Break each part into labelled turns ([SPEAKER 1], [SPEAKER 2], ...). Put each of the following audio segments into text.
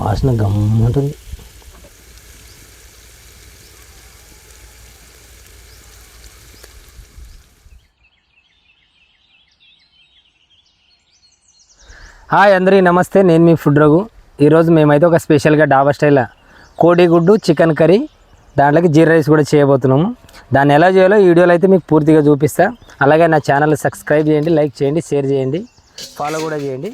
[SPEAKER 1] వాసన గమ్ముంటుంది హాయ్ అందరికీ నమస్తే. నేను మీ ఫుడ్ రఘు. ఈరోజు మేమైతే ఒక స్పెషల్గా డాబా స్టైల్ కోడిగుడ్డు చికెన్ కర్రీ దాంట్లోకి జీరా రైస్ కూడా చేయబోతున్నాము. దాన్ని ఎలా చేయాలో ఈ వీడియోలో అయితే మీకు పూర్తిగా చూపిస్తా. అలాగే నా ఛానల్ సబ్స్క్రైబ్ చేయండి లైక్ చేయండి షేర్ చేయండి ఫాలో కూడా చేయండి.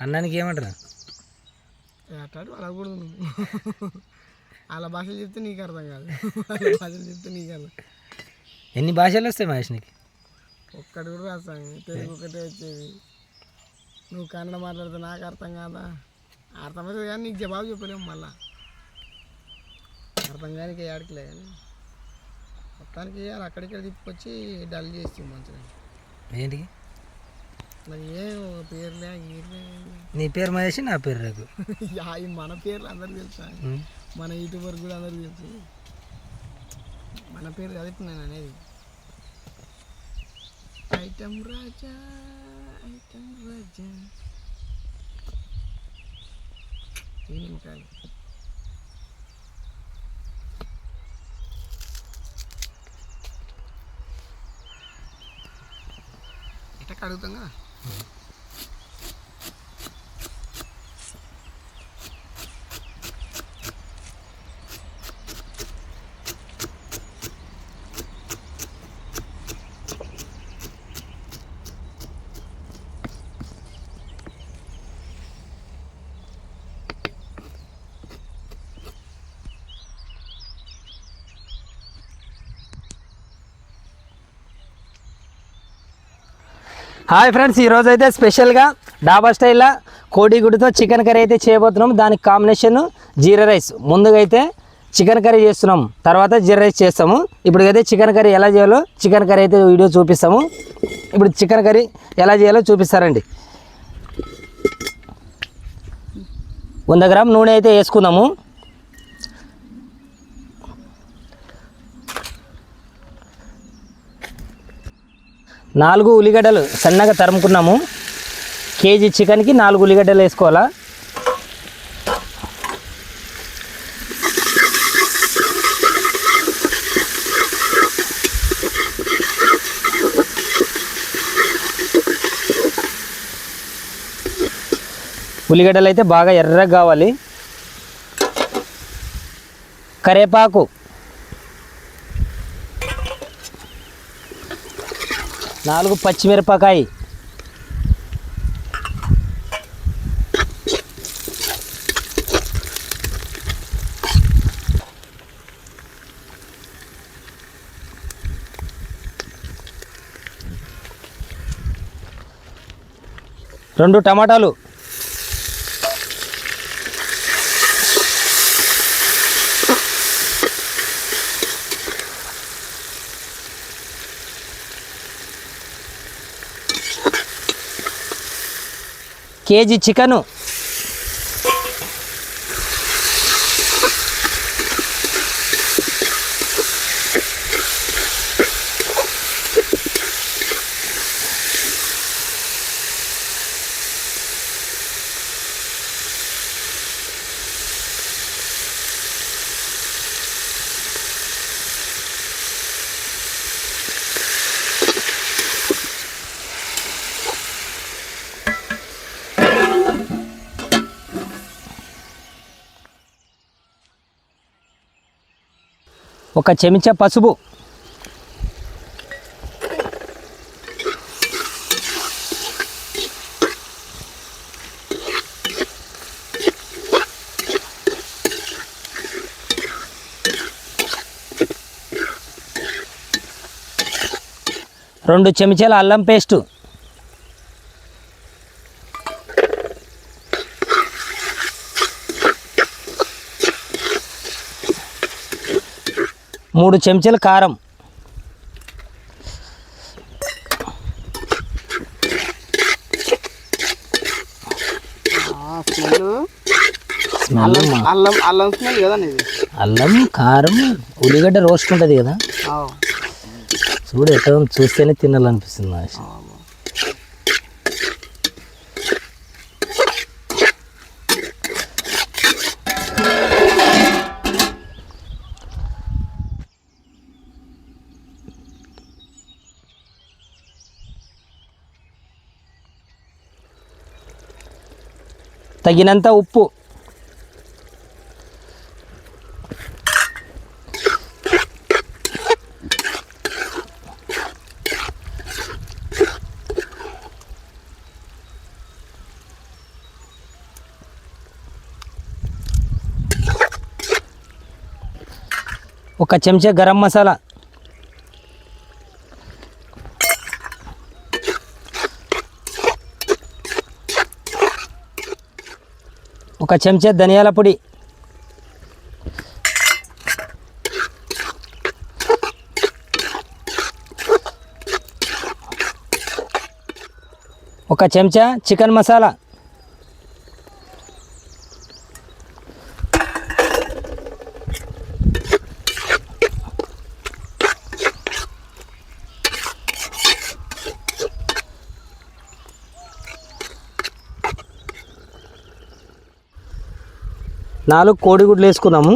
[SPEAKER 1] అన్నానికి ఏమంటారు?
[SPEAKER 2] అట్టాడు అలా కూడా నువ్వు. వాళ్ళ భాషలు చెప్తే నీకు అర్థం కాదు. వాళ్ళ భాషలు చెప్తే నీకు అర్థం.
[SPEAKER 1] ఎన్ని భాషలు వస్తాయి మహేష్ నీకు?
[SPEAKER 2] ఒక్కటి కూడా రాస్తాను తెలుగు ఒకటే వచ్చేది. నువ్వు కన్నడ మాట్లాడితే నాకు అర్థం కాదా? అర్థమవుతుంది కానీ నీకు జవాబు చెప్పలేము మళ్ళా. అర్థం కానీ ఏడకలే కానీ. మొత్తానికి అక్కడిక్కడ తిప్పుకొచ్చి డల్ చేసి మంచిగా.
[SPEAKER 1] ఏంటికి?
[SPEAKER 2] మరి ఏం ఒక పేర్లే గీర్లే
[SPEAKER 1] నీ పేరు మహేష్ నా పేరు రఘు
[SPEAKER 2] యా, ఈ మన పేర్లు అందరికి తెలుసా
[SPEAKER 1] ఉం.
[SPEAKER 2] మన యూట్యూబర్ కూడా అందరికి తెలుసు మన పేరు కదిపి నేను అనేది ఐటమ్ రాజా ఐటమ్ రాజా ఈ నిమిషాలు ఇట్లా కడుగుతాం కదా Mm-hmm.
[SPEAKER 1] హాయ్ ఫ్రెండ్స్ ఈరోజు అయితే స్పెషల్గా డాబా స్టైల్లో కోడిగుడ్డుతో చికెన్ కర్రీ అయితే చేయబోతున్నాం. దానికి కాంబినేషన్ జీరా రైస్. ముందుగా అయితే చికెన్ కర్రీ చేస్తున్నాం. తర్వాత జీరా రైస్ చేస్తాము. ఇప్పుడు అయితే చికెన్ కర్రీ ఎలా చేయాలో చికెన్ కర్రీ అయితే వీడియో చూపిస్తాము. ఇప్పుడు చికెన్ కర్రీ ఎలా చేయాలో చూపిస్తారండి. వంద గ్రామ్ నూనె అయితే వేసుకుందాము. నాలుగు ఉల్లిగడ్డలు సన్నగా తరుముకున్నాము. కేజీ చికెన్కి నాలుగు ఉల్లిగడ్డలు వేసుకోవాలా? ఉల్లిగడ్డలు అయితే బాగా ఎర్రగా కావాలి. కరేపాకు నాలుగు పచ్చిమిరపకాయ. రెండు టమాటాలు. కేజీ చికెను ఒక చెంచా పసుపు. రెండు చెంచాల అల్లం పేస్టు. మూడు చెంచాల కారం.
[SPEAKER 2] అల్లం అల్లం అల్లం స్మెల్ కదా ఇది
[SPEAKER 1] అల్లం కారం ఉల్లిగడ్డ రోస్ట్ ఉంటుంది కదా. చూడు ఉందో చూస్తేనే తినాలనిపిస్తుంది తగినంత ఉప్పు ఒక చెంచా గరం మసాలా ఒక చెంచా ధనియాల పొడి. ఒక చెంచా చికెన్ మసాలా. నాలుగు కోడిగుడ్లు వేసుకుందాము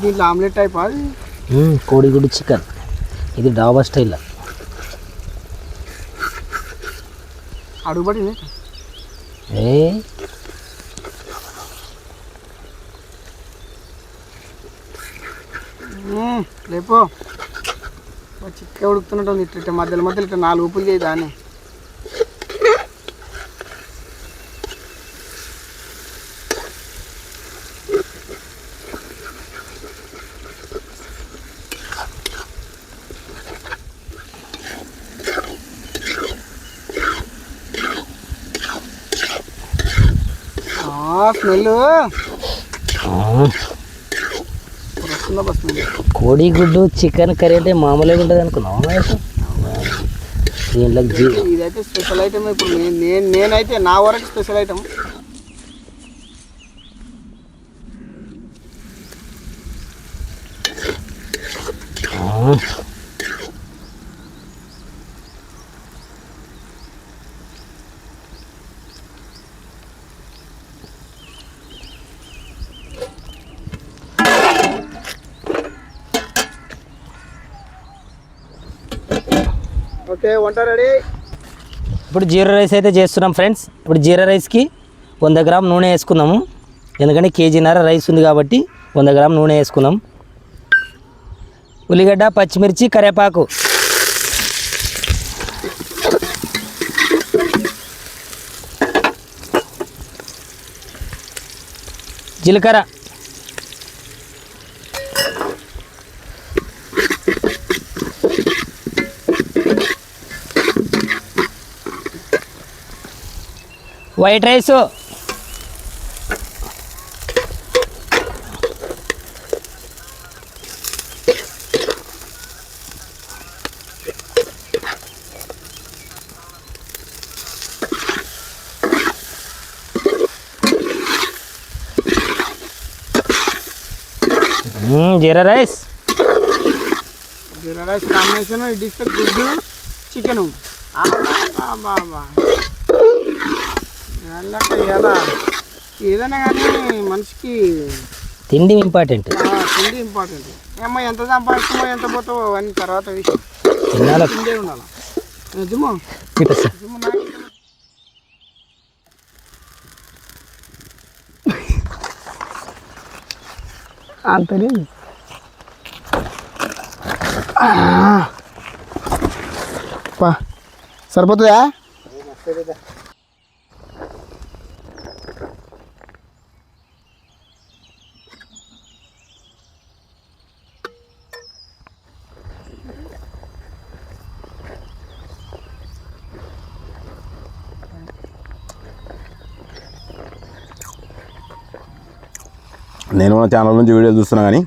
[SPEAKER 2] దీంట్లో ఆమ్లెట్ టైప్ అది?
[SPEAKER 1] మ్మ్, కోడిగుడ్డు చికెన్. ఇది డాబా స్టైల్.
[SPEAKER 2] అడుగుబడింది
[SPEAKER 1] ఏ?
[SPEAKER 2] లేపో. చిక్క ఉడుకుతున్నట్టు ఇట్లా ఇట్లా మధ్యలో మధ్యలో ఇట్లా నాలుగు ఉప్పులు చేయి దాన్ని. స్మెల్ స్మెల్
[SPEAKER 1] కోడిగుడ్డు చికెన్ కర్రీ అంటే మామూలుగా ఉంటుంది అనుకున్నావా? దీంట్లో
[SPEAKER 2] ఇదైతే స్పెషల్ ఐటమ్ ఇప్పుడు నేను నేను నేనైతే నా వరకు స్పెషల్ ఐటమ్ ఓకే వంట రెడీ.
[SPEAKER 1] ఇప్పుడు జీరా రైస్ అయితే చేస్తున్నాం ఫ్రెండ్స్. ఇప్పుడు జీరా రైస్కి వంద గ్రామ్ నూనె వేసుకున్నాము. ఎందుకంటే కేజీన్నర రైస్ ఉంది కాబట్టి వంద గ్రామ్ నూనె వేసుకున్నాం. ఉల్లిగడ్డ పచ్చిమిర్చి కరివేపాకు జీలకర్ర. White rice hmm, jeera rice
[SPEAKER 2] jeera rice combination dish గుడ్డు ఎలా ఏదైనా కానీ మనిషికి
[SPEAKER 1] తిండి ఇంపార్టెంట్.
[SPEAKER 2] ఆ, తిండి ఇంపార్టెంట్. ఏమ్మా ఎంత సంపాదిస్తామో ఎంత పోతావో తర్వాత విషయం.
[SPEAKER 1] తినాలి
[SPEAKER 2] తిండే ఉండాలి? నిజమో
[SPEAKER 1] చూపిస్తా
[SPEAKER 2] నిజమో నాకు. అంతనే పా. సరిపోతుందా?
[SPEAKER 3] నేను మన ఛానల్ నుంచి వీడియోలు చూస్తున్నా కానీ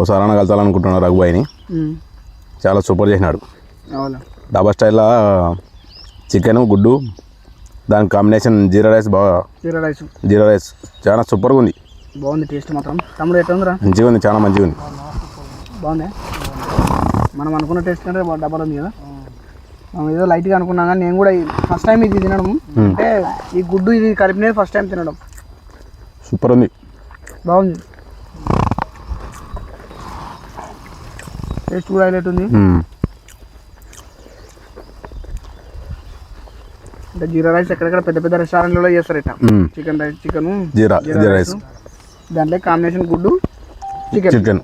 [SPEAKER 3] ఓసారి అన్న కలచాలనుకుంటున్నా రఘుబాయిని. చాలా సూపర్ చేసినాడు. డాబా స్టైల్లో చికెన్ గుడ్డు దాని కాంబినేషన్ జీరా రైస్ బాగా
[SPEAKER 2] జీరా రైస్.
[SPEAKER 3] జీరా రైస్ చాలా సూపర్గా ఉంది.
[SPEAKER 2] బాగుంది టేస్ట్ మాత్రం. తమ్ముడు ఎట్లా ఉందిరా
[SPEAKER 3] మంచిగా ఉంది చాలా మంచిగా ఉంది.
[SPEAKER 2] బాగుంది? మనం అనుకున్న టేస్ట్ కంటే డబ్బల్ ఉంది కదా. మనం ఏదో లైట్గా అనుకున్నాం కానీ నేను కూడా ఫస్ట్ టైం ఇది తినడం. అంటే ఈ గుడ్డు ఇది కలిపినది ఫస్ట్ టైం తినడం.
[SPEAKER 3] సూపర్ ఉంది.
[SPEAKER 2] బాగుంది. టేస్ట్ కూడా హైలైట్ ఉంది. అంటే జీరా రైస్ ఎక్కడెక్కడ పెద్ద పెద్ద రెస్టారెంట్లలో చేస్తారు ఇట్లా. Chicken rice chicken
[SPEAKER 3] jeera jeera rice.
[SPEAKER 2] దాంట్లో కాంబినేషన్ గుడ్డు చికెన్
[SPEAKER 3] చికెన్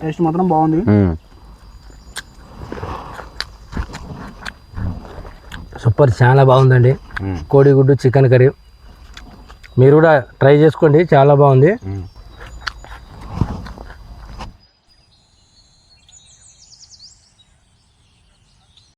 [SPEAKER 2] టేస్ట్ మాత్రం బాగుంది.
[SPEAKER 1] సూపర్ చాలా బాగుందండి. కోడిగుడ్డు చికెన్ కర్రీ. మీరు కూడా ట్రై చేసుకోండి. చాలా బాగుంది.